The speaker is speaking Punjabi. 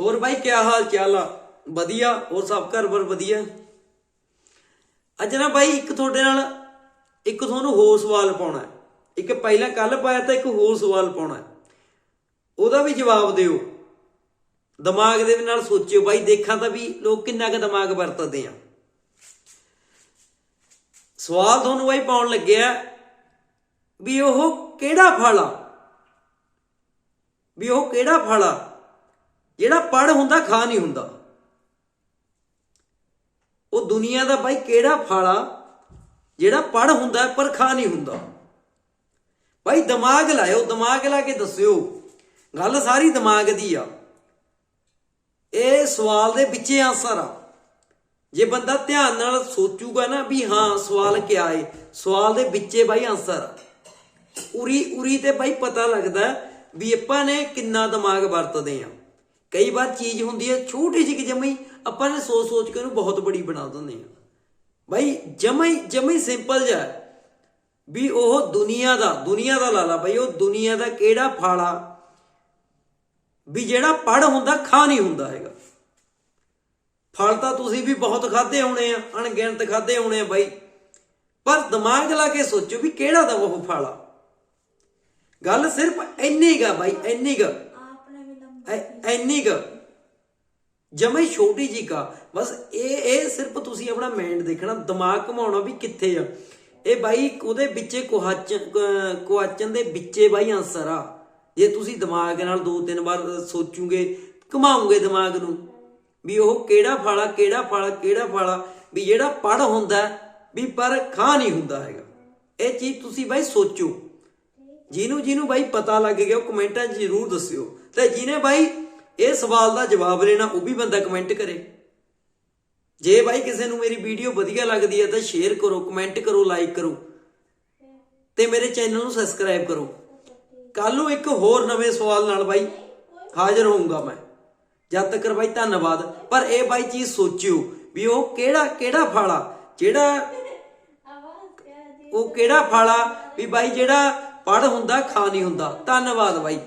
ਹੋਰ ਬਾਈ ਕੀ ਹਾਲ ਚਾਲ ਆ? ਵਧੀਆ, ਹੋਰ ਸਭ ਘਰ ਬਰ ਵਧੀਆ? ਅੱਜ ਨਾ ਬਾਈ, ਇੱਕ ਤੁਹਾਡੇ ਨਾਲ, ਇੱਕ ਤੁਹਾਨੂੰ ਹੋਰ ਸਵਾਲ ਪਾਉਣਾ ਹੈ। ਇੱਕ ਪਹਿਲਾਂ ਕੱਲ ਪਾਇਆ ਤਾਂ ਇੱਕ ਹੋਰ ਸਵਾਲ ਪਾਉਣਾ ਹੈ। ਉਹਦਾ ਵੀ ਜਵਾਬ ਦਿਓ। ਦਿਮਾਗ ਦੇ ਨਾਲ ਸੋਚਿਓ ਬਾਈ, ਦੇਖਾਂ ਤਾਂ ਵੀ ਲੋਕ ਕਿੰਨਾ ਕੁ ਦਿਮਾਗ ਵਰਤਦੇ ਆ। ਸਵਾਲ ਤੁਹਾਨੂੰ ਬਾਈ ਪਾਉਣ ਲੱਗਿਆ ਵੀ ਉਹ ਕਿਹੜਾ ਫਲ ਆ? ਵੀ ਉਹ ਕਿਹੜਾ ਫਲ ਆ? ਜਿਹੜਾ ਪੜ ਹੁੰਦਾ, ਖਾ ਨਹੀਂ ਹੁੰਦਾ। ਉਹ ਦੁਨੀਆ ਦਾ ਬਾਈ ਕਿਹੜਾ ਫਲ? ਆ ਜਿਹੜਾ ਪੜ ਹੁੰਦਾ ਪਰ ਖਾ ਨਹੀਂ ਹੁੰਦਾ। ਬਾਈ ਦਿਮਾਗ ਲਾਇਓ, ਦਿਮਾਗ ਲਾ ਕੇ ਦੱਸਿਓ। ਗੱਲ ਸਾਰੀ ਦਿਮਾਗ ਦੀ ਆ। ਇਹ ਸਵਾਲ ਦੇ ਵਿੱਚ ਆਨਸਰ ਆ। ਜੇ ਬੰਦਾ ਧਿਆਨ ਨਾਲ ਸੋਚੂਗਾ ਨਾ ਵੀ ਹਾਂ, ਸਵਾਲ ਕਿਆ ਏ? ਸਵਾਲ ਦੇ ਵਿੱਚੇ ਬਾਈ ਆਨਸਰ ਆ। ਉਰੀ ਉਰੀ ਤੇ ਬਾਈ ਪਤਾ ਲੱਗਦਾ ਵੀ ਆਪਾਂ ਨੇ ਕਿੰਨਾ ਦਿਮਾਗ ਵਰਤਦੇ ਆ। ਕਈ ਵਾਰ ਚੀਜ਼ ਹੁੰਦੀ ਹੈ ਛੋਟੀ ਜਿਹੀ ਜਮਈ ਆਪਾਂ ਨੇ ਸੋਚ ਸੋਚ ਕੇ ਉਹਨੂੰ ਬਹੁਤ ਬੜੀ ਬਣਾ ਦਿੰਦੇ ਆ ਬਾਈ, ਜਮਈ ਜਮਈ ਸਿੰਪਲ ਜਿਹਾ ਵੀ ਉਹ ਦੁਨੀਆ ਦਾ ਦੁਨੀਆ ਦਾ ਲਾਲਾ ਬਾਈ, ਉਹ ਦੁਨੀਆ ਦਾ ਕਿਹੜਾ ਫਾਲਾ? ਵੀ ਜਿਹੜਾ ਪੜ ਹੁੰਦਾ, ਖਾ ਨਹੀਂ ਹੁੰਦਾ ਹੈਗਾ। ਫਲ ਤਾਂ ਤੁਸੀਂ ਵੀ ਬਹੁਤ ਖਾਦੇ ਹੋਣੇ ਆ, ਅਣਗਿਣਤ ਖਾਦੇ ਹੋਣੇ ਆ ਬਾਈ। ਪਰ ਦਿਮਾਗ ਲਾ ਕੇ ਸੋਚੋ ਵੀ ਕਿਹੜਾ ਦਾ ਉਹ ਫਲ? ਆ ਗੱਲ ਸਿਰਫ ਇੰਨੀ ਗਾ ਬਾਈ, ਇੰਨੀ ਗਾ ਐਨੀ ਕ। ਜਮੇ ਛੋਟੀ ਜੀ ਕਾ। ਬਸ ਇਹ ਇਹ ਸਿਰਫ ਤੁਸੀਂ ਆਪਣਾ ਮਾਈਂਡ ਦੇਖਣਾ, ਦਿਮਾਗ ਘਮਾਉਣਾ ਵੀ ਕਿੱਥੇ ਆ। ਇਹ ਬਾਈ ਉਹਦੇ ਵਿੱਚੇ ਕੁਹਾਚਨ ਕੁਹਾਚਨ ਦੇ ਵਿੱਚੇ ਬਾਈ ਆਨਸਰ ਆ। ਜੇ ਤੁਸੀਂ ਦਿਮਾਗ ਨਾਲ ਦੋ ਤਿੰਨ ਵਾਰ ਸੋਚੂਗੇ ਘਮਾਉਂਗੇ ਦਿਮਾਗ ਨੂੰ। ਵੀ ਉਹ ਕਿਹੜਾ ਫਾਲਾ ਕਿਹੜਾ ਫਾਲਾ ਕਿਹੜਾ ਫਾਲਾ। ਵੀ ਜਿਹੜਾ ਪੜ ਹੁੰਦਾ, ਵੀ ਪਰ ਖਾ ਨਹੀਂ ਹੁੰਦਾ ਹੈਗਾ। ਇਹ ਚੀਜ਼ ਤੁਸੀਂ ਬਾਈ ਸੋਚੋ। ਜਿਹਨੂੰ ਜਿਹਨੂੰ ਬਾਈ ਪਤਾ ਲੱਗ ਗਿਆ ਉਹ ਕਮੈਂਟਾਂ 'ਚ ਜ਼ਰੂਰ ਦੱਸਿਓ। ਤੇ ਜਿਹਨੇ ਬਾਈ ਇਹ ਸਵਾਲ ਦਾ ਜਵਾਬ ਲੈਣਾ ਉਹ ਵੀ ਬੰਦਾ ਕਮੈਂਟ ਕਰੇ। ਜੇ ਬਾਈ ਕਿਸੇ ਨੂੰ ਮੇਰੀ ਵੀਡੀਓ ਵਧੀਆ ਲੱਗਦੀ ਹੈ ਤਾਂ ਸ਼ੇਅਰ ਕਰੋ ਕਮੈਂਟ ਕਰੋ ਲਾਈਕ ਕਰੋ। ਤੇ ਮੇਰੇ ਚੈਨਲ ਨੂੰ ਸਬਸਕ੍ਰਾਈਬ ਕਰੋ। ਕੱਲ ਨੂੰ ਇੱਕ ਹੋਰ ਨਵੇਂ ਸਵਾਲ ਨਾਲ ਬਾਈ ਹਾਜ਼ਰ ਹੋਊਗਾ ਮੈਂ। ਜਦ ਤੱਕ ਬਾਈ ਧੰਨਵਾਦ। ਪਰ ਇਹ ਬਾਈ ਚੀਜ਼ ਸੋਚਿਓ ਵੀ ਉਹ ਕਿਹੜਾ ਕਿਹੜਾ ਫਾਲਾ ਜਿਹੜਾ ਉਹ ਕਿਹੜਾ ਫਾਲਾ ਵੀ ਬਾਈ ਜਿਹੜਾ ਪੜ ਹੁੰਦਾ ਖਾ ਨਹੀਂ ਹੁੰਦਾ। ਧੰਨਵਾਦ ਬਾਈ।